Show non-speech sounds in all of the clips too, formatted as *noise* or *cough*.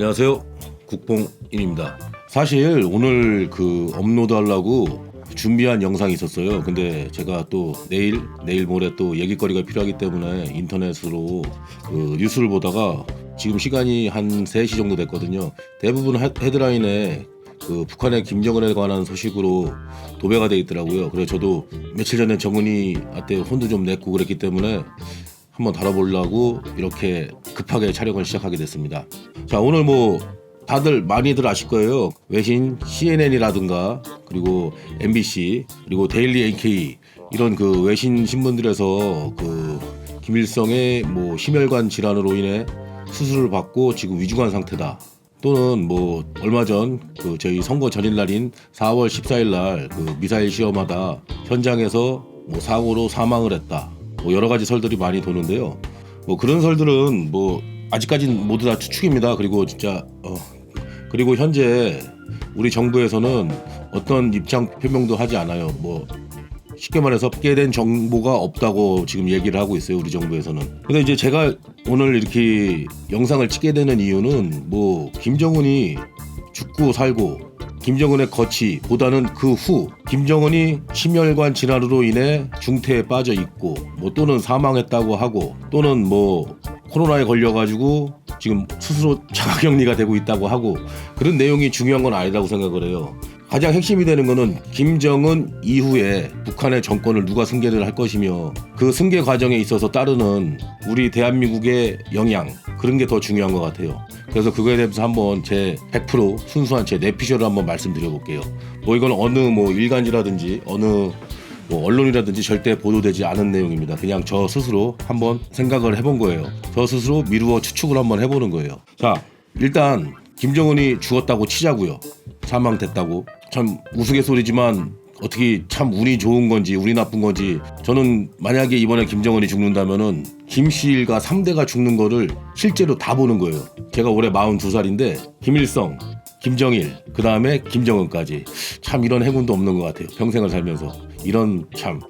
안녕하세요. 국뽕인입니다. 사실 오늘 그 업로드 하려고 준비한 영상이 있었어요. 근데 제가 또 내일, 내일 모레 또 얘기거리가 필요하기 때문에 인터넷으로 그 뉴스를 보다가 지금 시간이 한 3시 정도 됐거든요. 대부분 헤- 헤드라인에 그 북한의 김정은에 관한 소식으로 도배가 돼 있더라고요. 그래서 저도 며칠 전에 정은이한테 혼도 좀 냈고 그랬기 때문에 한번 다뤄보려고 이렇게 급하게 촬영을 시작하게 됐습니다. 자 오늘 뭐 다들 많이들 아실 거예요. 외신 CNN이라든가 그리고 MBC 그리고 데일리 NK 이런 그 외신 신문들에서 그 김일성의 뭐 심혈관 질환으로 인해 수술을 받고 지금 위중한 상태다. 또는 뭐 얼마 전 그 저희 선거 전일 날인 4월 14일 날 그 미사일 시험하다 현장에서 뭐 사고로 사망을 했다. 뭐 여러 가지 설들이 많이 도는데요. 뭐 그런 설들은 뭐 아직까지는 모두 다 추측입니다. 그리고 진짜 어 그리고 현재 우리 정부에서는 어떤 입장 표명도 하지 않아요. 뭐 쉽게 말해서 깨된 정보가 없다고 지금 얘기를 하고 있어요. 우리 정부에서는. 근데 이제 제가 오늘 이렇게 영상을 찍게 되는 이유는 뭐 김정은이 죽고 살고 김정은의 거치보다는 그 후 김정은이 심혈관 질환으로 인해 중태에 빠져 있고 뭐 또는 사망했다고 하고 또는 뭐 코로나에 걸려가지고 지금 스스로 *laughs* 자가격리가 되고 있다고 하고 그런 내용이 중요한 건 아니라고 생각을 해요. 가장 핵심이 되는 거는 김정은 이후에 북한의 정권을 누가 승계를 할 것이며 그 승계 과정에 있어서 따르는 우리 대한민국의 영향 그런 게 더 중요한 것 같아요. 그래서 그거에 대해서 한번 제 100% 순수한 제 내피셜을 한번 말씀드려 볼게요. 뭐 이건 어느 뭐 일간지라든지 어느 뭐 언론이라든지 절대 보도되지 않은 내용입니다. 그냥 저 스스로 한번 생각을 해본 거예요. 저 스스로 미루어 추측을 한번 해보는 거예요. 자, 일단 김정은이 죽었다고 치자고요. 사망됐다고. 참 우스갯소리지만 어떻게 참 운이 좋은 건지 운이 나쁜 건지 저는 만약에 이번에 김정은이 죽는다면은 김씨일가 3대가 죽는 거를 실제로 다 보는 거예요. 제가 올해 42살인데 김일성, 김정일, 그 다음에 김정은까지 참 이런 행운도 없는 것 같아요. 평생을 살면서 이런 참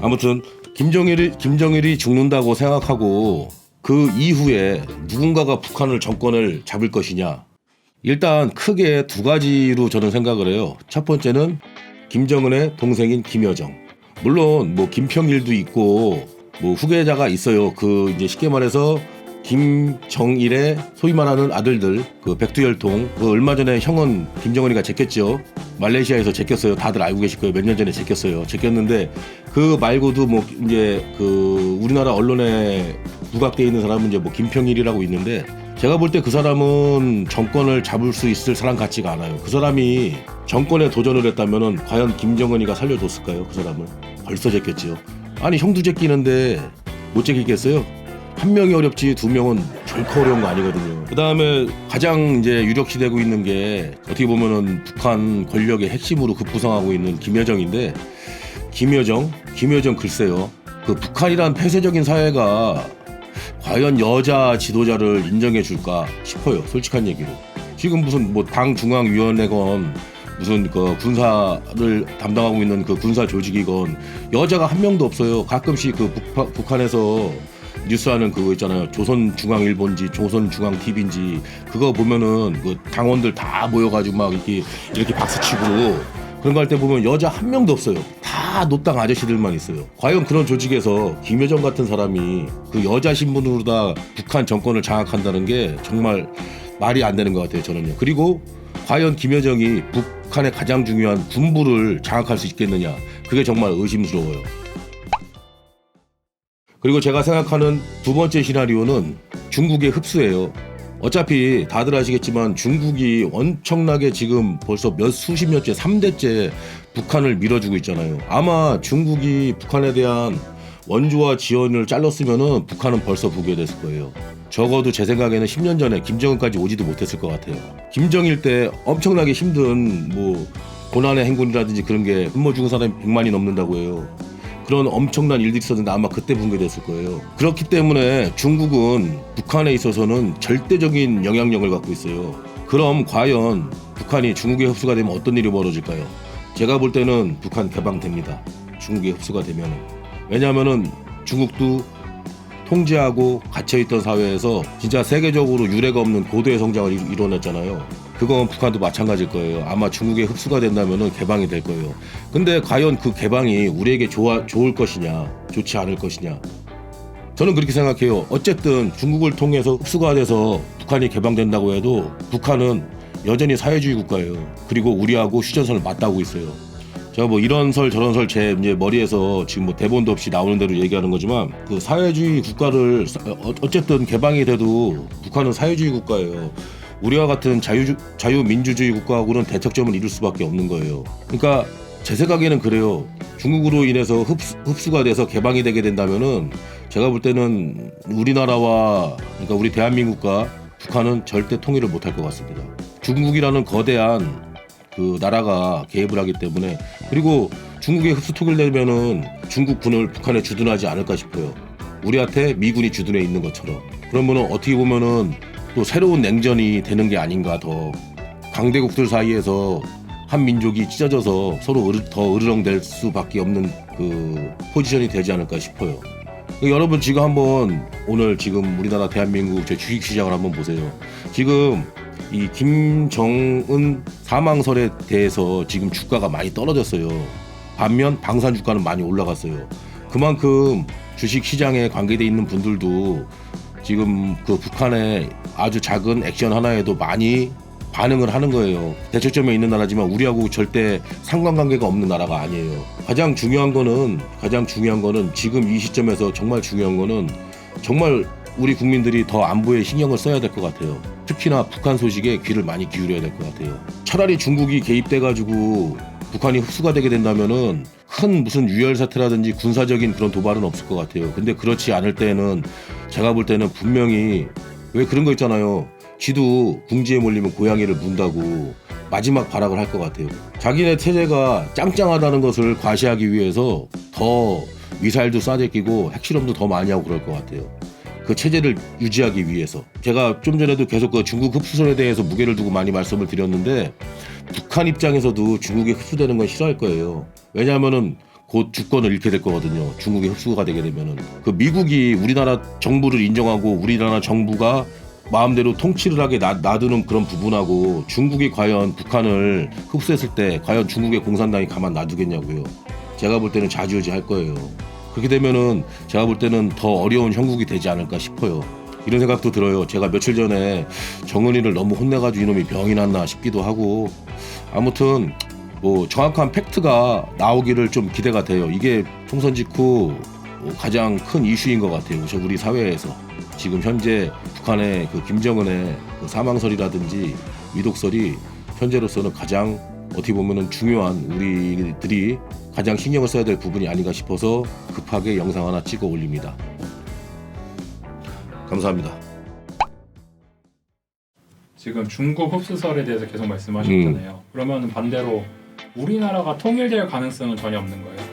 아무튼 김정일이 김정일이 죽는다고 생각하고 그 이후에 누군가가 북한을 정권을 잡을 것이냐 일단 크게 두 가지로 저는 생각을 해요. 첫 번째는 김정은의 동생인 김여정. 물론 뭐 김평일도 있고 뭐 후계자가 있어요. 그 이제 쉽게 말해서 김정일의 소위 말하는 아들들 그 백두혈통 그 얼마 전에 형은 김정은이가 제꼈죠. 말레이시아에서 제꼈어요. 다들 알고 계실 거예요. 몇 년 전에 제꼈어요. 제꼈는데 그 말고도 뭐 이제 그 우리나라 언론에 부각돼 있는 사람은 이제 뭐 김평일이라고 있는데 제가 볼 때 그 사람은 정권을 잡을 수 있을 사람 같지가 않아요. 그 사람이 정권에 도전을 했다면은 과연 김정은이가 살려줬을까요? 그 사람을 벌써 제꼈지요. 아니 형도 제끼는데 못 제끼겠어요? 한 명이 어렵지 두 명은 결코 어려운 거 아니거든요. 그 다음에 가장 이제 유력시되고 있는 게 어떻게 보면은 북한 권력의 핵심으로 급부상하고 있는 김여정인데 김여정, 김여정 글쎄요. 그 북한이란 폐쇄적인 사회가 과연 여자 지도자를 인정해 줄까 싶어요. 솔직한 얘기로. 지금 무슨 뭐 당 중앙위원회건 무슨 그 군사를 담당하고 있는 그 군사 조직이건 여자가 한 명도 없어요. 가끔씩 그 북파, 북한에서 뉴스하는 그거 있잖아요. 조선 중앙일보인지 조선 중앙TV인지 그거 보면은 그 당원들 다 모여가지고 막 이렇게 이렇게 박수 치고 그런 거 할 때 보면 여자 한 명도 없어요. 다 노땅 아저씨들만 있어요. 과연 그런 조직에서 김여정 같은 사람이 그 여자 신분으로 다 북한 정권을 장악한다는 게 정말 말이 안 되는 것 같아요. 저는요. 그리고 과연 김여정이 북한의 가장 중요한 군부를 장악할 수 있겠느냐. 그게 정말 의심스러워요. 그리고 제가 생각하는 두 번째 시나리오는 중국의 흡수예요. 어차피 다들 아시겠지만 중국이 엄청나게 지금 벌써 몇 수십 년째, 3대째 북한을 밀어주고 있잖아요. 아마 중국이 북한에 대한 원조와 지원을 잘랐으면은 북한은 벌써 부결됐을 거예요. 적어도 제 생각에는 10년 전에 김정은까지 오지도 못했을 것 같아요. 김정일 때 엄청나게 힘든 뭐 고난의 행군이라든지 그런 게 굶어 죽은 사람이 100만이 넘는다고 해요. 그런 엄청난 일들이 있었는데 아마 그때 붕괴됐을 거예요. 그렇기 때문에 중국은 북한에 있어서는 절대적인 영향력을 갖고 있어요. 그럼 과연 북한이 중국에 흡수가 되면 어떤 일이 벌어질까요? 제가 볼 때는 북한 개방됩니다. 중국에 흡수가 되면 왜냐하면은 중국도 통제하고 갇혀있던 사회에서 진짜 세계적으로 유례가 없는 고도의 성장을 이- 이뤄냈잖아요. 그건 북한도 마찬가지일 거예요. 아마 중국에 흡수가 된다면 개방이 될 거예요. 근데 과연 그 개방이 우리에게 좋아, 좋을 것이냐, 좋지 않을 것이냐. 저는 그렇게 생각해요. 어쨌든 중국을 통해서 흡수가 돼서 북한이 개방된다고 해도 북한은 여전히 사회주의 국가예요. 그리고 우리하고 휴전선을 맞닿고 있어요. 제가 뭐 이런 설 저런 설 제 이제 머리에서 지금 뭐 대본도 없이 나오는 대로 얘기하는 거지만 그 사회주의 국가를 사- 어- 어쨌든 개방이 돼도 북한은 사회주의 국가예요. 우리와 같은 자유 자유민주주의 국가하고는 대척점을 이룰 수밖에 없는 거예요. 그러니까 제 생각에는 그래요. 중국으로 인해서 흡수, 흡수 가 돼서 개방이 되게 된다면은 제가 볼 때는 우리나라와 그러니까 우리 대한민국과 북한은 절대 통일을 못할 것 같습니다. 중국이라는 거대한 그 나라가 개입을 하기 때문에 그리고 중국에 흡수 통일되면은 중국군을 북한에 주둔하지 않을까 싶어요. 우리한테 미군이 주둔해 있는 것처럼. 그러면은 어떻게 보면은 또 새로운 냉전이 되는 게 아닌가 더 강대국들 사이에서 한 민족이 찢어져서 서로 으르, 더 으르렁댈 수밖에 없는 그 포지션이 되지 않을까 싶어요. 여러분 지금 한번 오늘 지금 우리나라 대한민국 제 주식 시장을 한번 보세요. 지금 이 김정은 사망설에 대해서 지금 주가가 많이 떨어졌어요. 반면 방산 주가는 많이 올라갔어요. 그만큼 주식 시장에 관계돼 있는 분들도 지금 그 북한의 아주 작은 액션 하나에도 많이 반응을 하는 거예요. 대척점에 있는 나라지만 우리하고 절대 상관관계가 없는 나라가 아니에요. 가장 중요한 거는 가장 중요한 거는 지금 이 시점에서 정말 중요한 거는 정말 우리 국민들이 더 안보에 신경을 써야 될 것 같아요. 특히나 북한 소식에 귀를 많이 기울여야 될 것 같아요. 차라리 중국이 개입돼 가지고 북한이 흡수가 되게 된다면은 큰 무슨 유혈 사태라든지 군사적인 그런 도발은 없을 것 같아요. 근데 그렇지 않을 때는 제가 볼 때는 분명히 왜 그런 거 있잖아요. 쥐도 궁지에 몰리면 고양이를 문다고 마지막 발악을 할 것 같아요. 자기네 체제가 짱짱하다는 것을 과시하기 위해서 더 미사일도 쏴대끼고 핵실험도 더 많이 하고 그럴 것 같아요. 그 체제를 유지하기 위해서 제가 좀 전에도 계속 그 중국 흡수설에 대해서 무게를 두고 많이 말씀을 드렸는데 북한 입장에서도 중국에 흡수되는 건 싫어할 거예요. 왜냐하면은 곧 주권을 잃게 될 거거든요. 중국에 흡수가 되게 되면은 그 미국이 우리나라 정부를 인정하고 우리나라 정부가 마음대로 통치를 하게 놔, 놔두는 그런 부분하고 중국이 과연 북한을 흡수했을 때 과연 중국의 공산당이 가만 놔두겠냐고요. 제가 볼 때는 좌지우지 할 거예요. 그렇게 되면은 제가 볼 때는 더 어려운 형국이 되지 않을까 싶어요. 이런 생각도 들어요. 제가 며칠 전에 정은이를 너무 혼내가지고 이놈이 병이 났나 싶기도 하고 아무튼 뭐 정확한 팩트가 나오기를 좀 기대가 돼요. 이게 총선 직후 뭐 가장 큰 이슈인 것 같아요. 저 우리 사회에서 지금 현재 북한의 그 김정은의 그 사망설이라든지 위독설이 현재로서는 가장 어떻게 보면은 중요한 우리들이 가장 신경을 써야 될 부분이 아닌가 싶어서 급하게 영상 하나 찍어 올립니다. 감사합니다. 지금 중국 흡수설에 대해서 계속 말씀하셨잖아요. 그러면 반대로 우리나라가 통일될 가능성은 전혀 없는 거예요.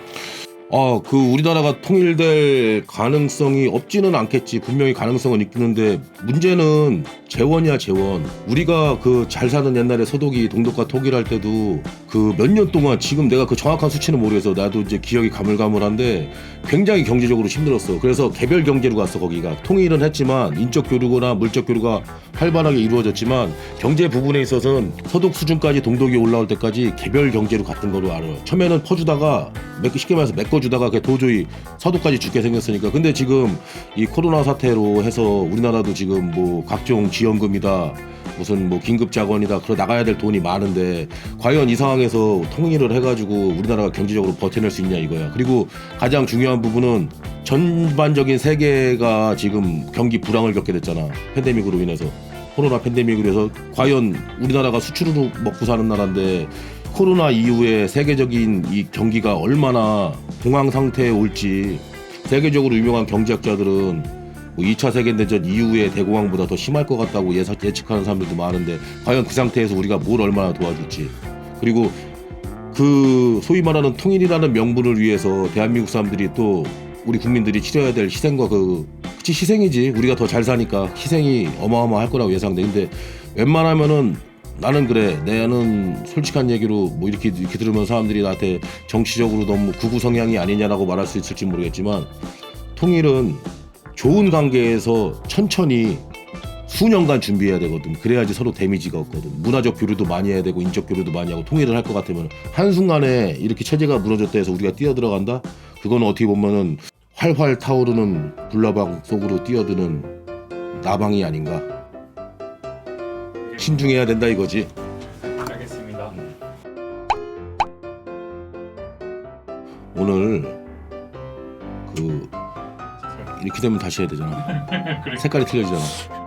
아, 그 우리나라가 통일될 가능성이 없지는 않겠지. 분명히 가능성은 있겠는데 문제는 재원이야 재원. 우리가 그 잘 사는 옛날에 서독이 동독과 통일할 때도 그 몇 년 동안 지금 내가 그 정확한 수치는 모르겠어. 나도 이제 기억이 가물가물한데 굉장히 경제적으로 힘들었어. 그래서 개별 경제로 갔어 거기가. 통일은 했지만 인적 교류거나 물적 교류가 활발하게 이루어졌지만 경제 부분에 있어서는 서독 수준까지 동독이 올라올 때까지 개별 경제로 갔던 거로 알아요. 처음에는 퍼주다가 쉽게 말해서 메꿔 주다가 그게 도저히 서독까지 죽게 생겼으니까. 근데 지금 이 코로나 사태로 해서 우리나라도 지금 뭐 각종 지원금이다. 무슨 뭐 긴급 자원이다. 그러 나가야 될 돈이 많은데 과연 이 상황에서 통일을 해가지고 우리나라가 경제적으로 버텨낼 수 있냐 이거야. 그리고 가장 중요한 부분은 전반적인 세계가 지금 경기 불황을 겪게 됐잖아. 팬데믹으로 인해서. 코로나 팬데믹으로 해서 과연 우리나라가 수출으로 먹고 사는 나라인데 코로나 이후에 세계적인 이 경기가 얼마나 공황 상태에 올지 세계적으로 유명한 경제학자들은 뭐 2차 세계대전 이후에 대공황보다 더 심할 것 같다고 예사, 예측하는 사람들도 많은데 과연 그 상태에서 우리가 뭘 얼마나 도와줄지. 그리고 그 소위 말하는 통일이라는 명분을 위해서 대한민국 사람들이 또 우리 국민들이 치러야 될 희생과 그 그치 희생이지. 우리가 더 잘 사니까 희생이 어마어마할 거라고 예상돼. 근데 웬만하면은 나는 그래 나는 솔직한 얘기로 뭐 이렇게 이렇게 들으면 사람들이 나한테 정치적으로 너무 구구 성향이 아니냐라고 말할 수 있을지 모르겠지만 통일은 좋은 관계에서 천천히 수년간 준비해야 되거든. 그래야지 서로 데미지가 없거든. 문화적 교류도 많이 해야 되고 인적 교류도 많이 하고 통일을 할 것 같으면 한순간에 이렇게 체제가 무너졌다 해서 우리가 뛰어들어간다? 그거는 어떻게 보면은 활활 타오르는 불나방 속으로 뛰어드는 나방이 아닌가. 신중해야 된다 이거지. 알겠습니다. 오늘 그 이렇게 되면 다시 해야 되잖아. *laughs* 그래. 색깔이 틀려지잖아.